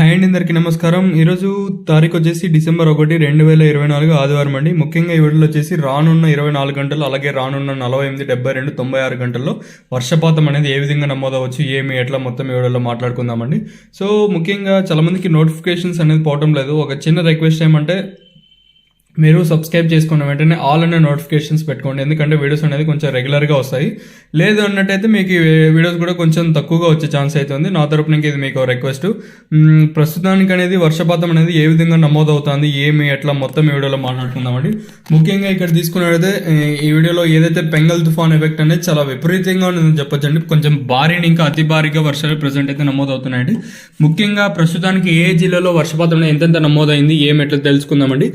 Hi అండి అందరికీ నమస్కారం. ఈరోజు తారీఖు వచ్చేసి డిసెంబర్ ఒకటి రెండు వేల ఇరవై నాలుగు ఆదివారం అండి. ముఖ్యంగా ఈ వీడియోలో వచ్చేసి రానున్న ఇరవై నాలుగు గంటలు అలాగే రానున్న నలభై ఎనిమిది డెబ్బై రెండు తొంభై ఆరు గంటల్లో వర్షపాతం అనేది ఏ విధంగా నమోదవచ్చు ఏమి ఎట్లా మొత్తం ఈ వీడియోలో మాట్లాడుకుందామండి. సో ముఖ్యంగా చాలా మందికి నోటిఫికేషన్స్ అనేది పోవటం లేదు. ఒక చిన్న రిక్వెస్ట్ ఏమంటే మీరు సబ్స్క్రైబ్ చేసుకున్న వెంటనే ఆల్ అనే నోటిఫికేషన్స్ పెట్టుకోండి. ఎందుకంటే వీడియోస్ అనేది కొంచెం రెగ్యులర్గా వస్తాయి. లేదు అన్నట్టయితే మీకు వీడియోస్ కూడా కొంచెం తక్కువగా వచ్చే ఛాన్స్ అవుతుంది నా తరపు నుంచి ఇది మీకు రిక్వెస్ట్ ప్రస్తుతానికి అనేది వర్షపాతం అనేది ఏ విధంగా నమోదవుతుంది ఏమి ఎట్లా మొత్తం ఈ వీడియోలో మాట్లాడుకుందామండి ముఖ్యంగా ఇక్కడ తీసుకున్నట్టయితే ఈ- వీడియోలో ఏదైతే పెంగల్ తుఫాన్ ఎఫెక్ట్ అనేది చాలా విపరీతంగా ఉందని చెప్పొచ్చండి. కొంచెం భారీని ఇంకా అతి భారీగా వర్షాలు ప్రజెంట్ అయితే నమోదవుతున్నాయండి. ముఖ్యంగా ప్రస్తుతానికి ఏ జిల్లాలో వర్షపాతం ఎంతెంత నమోదైంది ఏమి ఎట్లా తెలుసుకుందామండి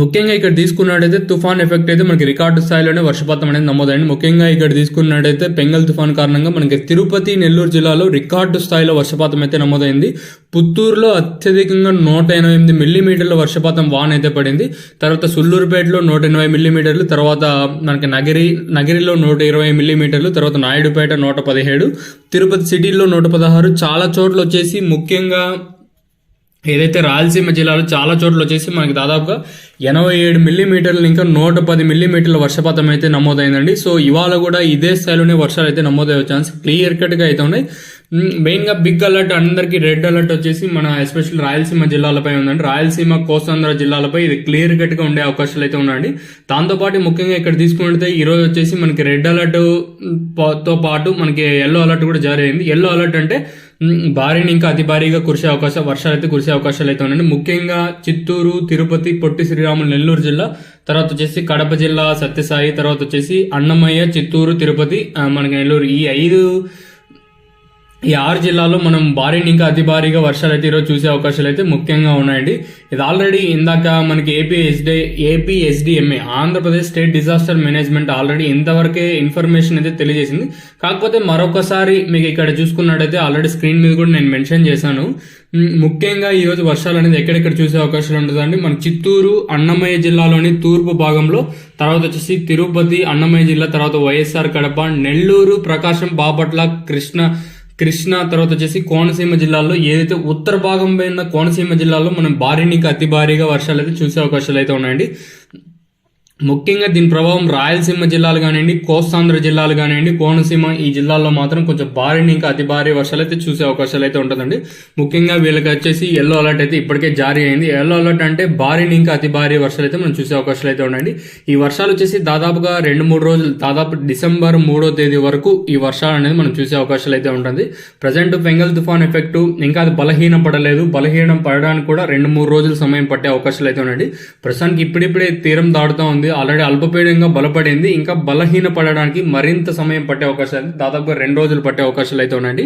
ముఖ్యంగా ఇక్కడ తీసుకున్నట్టయితే తుఫాన్ ఎఫెక్ట్ అయితే మనకి రికార్డు స్థాయిలోనే వర్షపాతం అనేది నమోదైంది. ముఖ్యంగా ఇక్కడ తీసుకున్నట్టయితే పెంగల్ తుఫాన్ కారణంగా మనకి తిరుపతి నెల్లూరు జిల్లాలో రికార్డు స్థాయిలో వర్షపాతం అయితే నమోదైంది. పుత్తూరులో అత్యధికంగా నూట ఎనభై ఎనిమిది మిల్లీమీటర్ల వర్షపాతం వాన్ అయితే పడింది. తర్వాత సుల్లూరుపేటలో నూట ఎనభై మిల్లీమీటర్లు తర్వాత మనకి నగిరి నగిరిలో నూట ఇరవై మిల్లీమీటర్లు తర్వాత నాయుడుపేట నూట పదిహేడు తిరుపతి సిటీలో నూట పదహారు చాలా చోట్ల వచ్చేసి ముఖ్యంగా ఏదైతే రాయలసీమ జిల్లాలో చాలా చోట్ల వచ్చేసి మనకి దాదాపుగా ఎనభై ఏడు మిల్లీమీటర్లు ఇంకా నూట పది మిల్లీమీటర్ల వర్షపాతం అయితే నమోదైందండి. సో ఇవాళ కూడా ఇదే స్థాయిలోనే వర్షాలు అయితే నమోదయ్యే ఛాన్స్ క్లియర్ కట్గా అయితే ఉన్నాయి. మెయిన్గా బిగ్ అలర్ట్ అందరికీ రెడ్ అలర్ట్ వచ్చేసి మన ఎస్పెషల్ రాయలసీమ జిల్లాలపై ఉందండి. రాయలసీమ కోస్తాంధ్ర జిల్లాలపై ఇది క్లియర్ కట్గా ఉండే అవకాశాలు అయితే ఉన్నాయండి. దాంతోపాటు ముఖ్యంగా ఇక్కడ తీసుకుంటే ఈరోజు వచ్చేసి మనకి రెడ్ అలర్ట్తో పాటు మనకి ఎల్లో అలర్ట్ కూడా జారీ అయింది. ఎల్లో అలర్ట్ అంటే భారీని ఇంకా అతి భారీగా కురిసే అవకాశం వర్షాలు అయితే కురిసే అవకాశాలు అయితే ఉన్నాయండి. ముఖ్యంగా చిత్తూరు తిరుపతి పొట్టి శ్రీరాములు నెల్లూరు జిల్లా తర్వాత వచ్చేసి కడప జిల్లా సత్యసాయి తర్వాత వచ్చేసి అన్నమయ్య చిత్తూరు తిరుపతి మనకి నెల్లూరు. ఈ ఐదు ఈ ఆరు జిల్లాలో మనం భారీని ఇంకా అతి భారీగా వర్షాలు అయితే ఈరోజు చూసే అవకాశాలు అయితే ముఖ్యంగా ఉన్నాయండి. ఇది ఆల్రెడీ ఇందాక మనకి AP SD AP SDMA Andhra Pradesh state disaster management already ఇంతవరకే ఇన్ఫర్మేషన్ అయితే తెలియజేసింది. కాకపోతే మరొకసారి మీకు ఇక్కడ చూసుకున్నట్టయితే ఆల్రెడీ స్క్రీన్ మీద కూడా నేను మెన్షన్ చేశాను. ముఖ్యంగా ఈ రోజు వర్షాలు అనేది ఎక్కడెక్కడ చూసే అవకాశాలు ఉంటుందండి? మన చిత్తూరు అన్నమయ్య జిల్లాలోని తూర్పు భాగంలో తర్వాత వచ్చేసి తిరుపతి అన్నమయ్య జిల్లా తర్వాత వైఎస్ఆర్ కడప నెల్లూరు ప్రకాశం బాపట్ల కృష్ణ కృష్ణ తర్వాత వచ్చేసి కోనసీమ జిల్లాలో ఏదైతే ఉత్తర భాగం పైన కోనసీమ జిల్లాలో మనం భారీ నీకు అతి భారీగా వర్షాలు అయితే చూసే అవకాశాలు అయితే ఉన్నాయండి. ముఖ్యంగా దీని ప్రభావం రాయలసీమ జిల్లాలు కానివ్వండి కోస్తాంధ్ర జిల్లాలు కానివ్వండి కోనసీమ ఈ జిల్లాల్లో మాత్రం కొంచెం భారీ ఇంకా అతి భారీ వర్షాలు అయితే చూసే అవకాశాలు అయితే ఉంటుందండి. ముఖ్యంగా వీళ్ళకి వచ్చేసి ఎల్లో అలర్ట్ అయితే ఇప్పటికే జారీ అయింది. ఎల్లో అలర్ట్ అంటే భారీ ఇంకా అతి భారీ వర్షాలు అయితే మనం చూసే అవకాశాలు అయితే ఉండండి. ఈ వర్షాలు వచ్చేసి దాదాపుగా రెండు మూడు రోజులు దాదాపు డిసెంబర్ మూడో తేదీ వరకు ఈ వర్షాలు అనేది మనం చూసే అవకాశాలు అయితే ఉంటుంది ప్రజెంట్ బెంగల్ తుఫాన్ ఎఫెక్ట్ ఇంకా అది బలహీన పడలేదు. బలహీనం పడడానికి కూడా రెండు మూడు రోజులు సమయం పట్టే అవకాశాలు అయితే ఉండండి. ప్రస్తుతానికి ఇప్పుడిప్పుడే తీరం దాడుతూ ఉంది. ఆల్రెడీ అల్పపీడంగా బలపడింది. ఇంకా బలహీన పడడానికి మరింత సమయం పట్టే అవకాశాలు అయితే దాదాపుగా రెండు రోజులు పట్టే అవకాశాలు అయితే ఉన్నాయండి.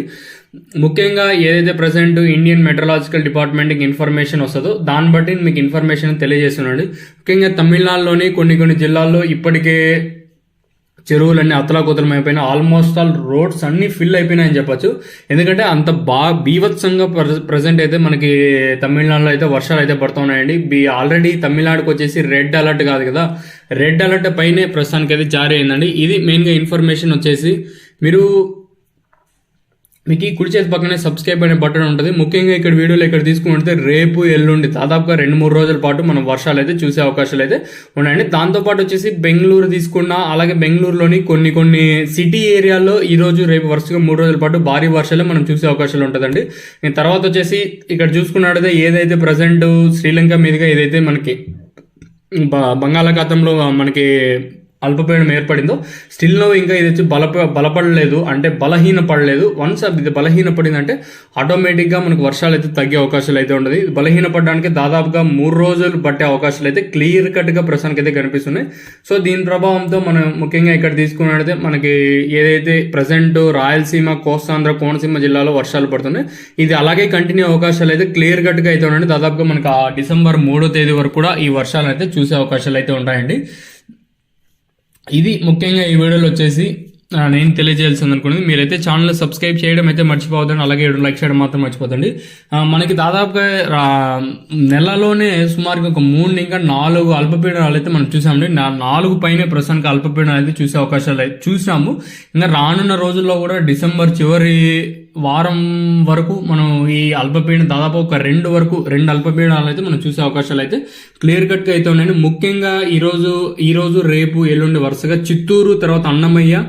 ముఖ్యంగా ఏదైతే ప్రజెంట్ ఇండియన్ మెట్రలాజికల్ డిపార్ట్మెంట్కి ఇన్ఫర్మేషన్ వస్తుందో దాన్ని బట్టి మీకు ఇన్ఫర్మేషన్ తెలియజేస్తున్నాండి ముఖ్యంగా తమిళనాడులోని కొన్ని కొన్ని జిల్లాల్లో ఇప్పటికే చెరువులన్నీ అతలాకుతలం అయిపోయినాయి ఆల్మోస్ట్ ఆల్ రోడ్స్ అన్ని ఫిల్ అయిపోయినాయని చెప్పొచ్చు. ఎందుకంటే అంత బా బీభత్సంగా ప్రజెంట్ అయితే మనకి తమిళనాడులో అయితే వర్షాలు అయితే పడుతున్నాయండి బీ ఆల్రెడీ తమిళనాడుకి వచ్చేసి రెడ్ అలర్ట్ కాదు కదా. రెడ్ అలర్ట్ పైనే ప్రస్తుతానికి అయితే జారీ అయిందండి. ఇది మెయిన్గా ఇన్ఫర్మేషన్ వచ్చేసి మీరు మీకు ఈ కుడి చేతి పక్కనే సబ్స్క్రైబ్ అనే బటన్ ఉంటుంది. ముఖ్యంగా ఇక్కడ వీడియోలు ఇక్కడ తీసుకుంటే రేపు ఎల్లుండి దాదాపుగా రెండు మూడు రోజుల పాటు మనం వర్షాలు అయితే చూసే అవకాశాలు అయితే ఉన్నాయండి దాంతోపాటు వచ్చేసి బెంగళూరు తీసుకున్న అలాగే బెంగళూరులోని కొన్ని కొన్ని సిటీ ఏరియాల్లో ఈ రోజు రేపు వరుసగా మూడు రోజుల పాటు భారీ వర్షాలు మనం చూసే అవకాశాలు ఉంటుందండి. తర్వాత వచ్చేసి ఇక్కడ చూసుకున్నట్టయితే ఏదైతే ప్రజెంట్ శ్రీలంక మీదుగా ఏదైతే మనకి బ- బంగాళాఖాతంలో మనకి అల్పపీడనం ఏర్పడిందో స్టిల్ నో ఇంకా ఇది వచ్చి బల బలపడలేదు అంటే బలహీన పడలేదు వన్స్ ఇది బలహీన పడిందంటే ఆటోమేటిక్గా మనకు వర్షాలు అయితే తగ్గే అవకాశాలు అయితే ఉండదు. ఇది బలహీన పడడానికి దాదాపుగా మూడు రోజులు పట్టే అవకాశాలు అయితే క్లియర్ కట్గా ప్రస్తుతానికి అయితే కనిపిస్తున్నాయి. సో దీని ప్రభావంతో మనం ముఖ్యంగా ఇక్కడ తీసుకున్నట్టయితే మనకి ఏదైతే ప్రజెంట్ రాయలసీమ కోస్తాంధ్ర కోనసీమ జిల్లాలో వర్షాలు పడుతున్నాయి ఇది అలాగే కంటిన్యూ అవకాశాలు అయితే క్లియర్ కట్గా అయితే ఉండండి దాదాపుగా మనకు ఆ డిసెంబర్ మూడో తేదీ వరకు కూడా ఈ వర్షాలు అయితే చూసే అవకాశాలు అయితే ఉంటాయండి. ఇది ముఖ్యంగా ఈ వీడియోలో వచ్చేసి నేను తెలియజేయాల్సింది అనుకున్నది మీరైతే ఛానల్ సబ్స్క్రైబ్ చేయడం అయితే మర్చిపోవద్దండి అలాగే ఏడు లైక్ చేయడం మాత్రం మర్చిపోతండి మనకి దాదాపుగా నెలలోనే సుమారుగా ఒక మూడు ఇంకా నాలుగు అల్పపీడనాలు అయితే మనం చూసామండి. నాలుగు పైన ప్రస్తుతానికి అల్పపీడనాలు అయితే చూసే అవకాశాలు అయితే చూసాము. ఇంకా రానున్న రోజుల్లో కూడా డిసెంబర్ చివరి వారం వరకు మనం ఈ అల్పపీడనం దాదాపు ఒక రెండు వరకు రెండు అల్పపీడనాలు అయితే మనం చూసే అవకాశాలు అయితే క్లియర్ కట్గా అయితే ఉన్నాయండి. ముఖ్యంగా ఈరోజు ఈరోజు రేపు ఎల్లుండి వరుసగా చిత్తూరు తర్వాత అన్నమయ్య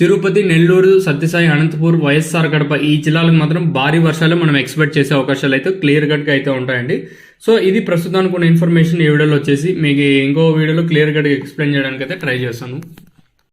తిరుపతి నెల్లూరు సత్యసాయి అనంతపూర్ వైఎస్ఆర్ కడప ఈ జిల్లాలకు మాత్రం భారీ వర్షాలు మనం ఎక్స్పెక్ట్ చేసే అవకాశాలు అయితే క్లియర్ కట్గా అయితే ఉంటాయండి. సో ఇది ప్రస్తుతానికి ఉన్న ఇన్ఫర్మేషన్ ఈ వీడియోలో వచ్చేసి మీకు ఇంకో వీడియోలో క్లియర్ కట్గా ఎక్స్ప్లెయిన్ చేయడానికి అయితే ట్రై చేస్తాను.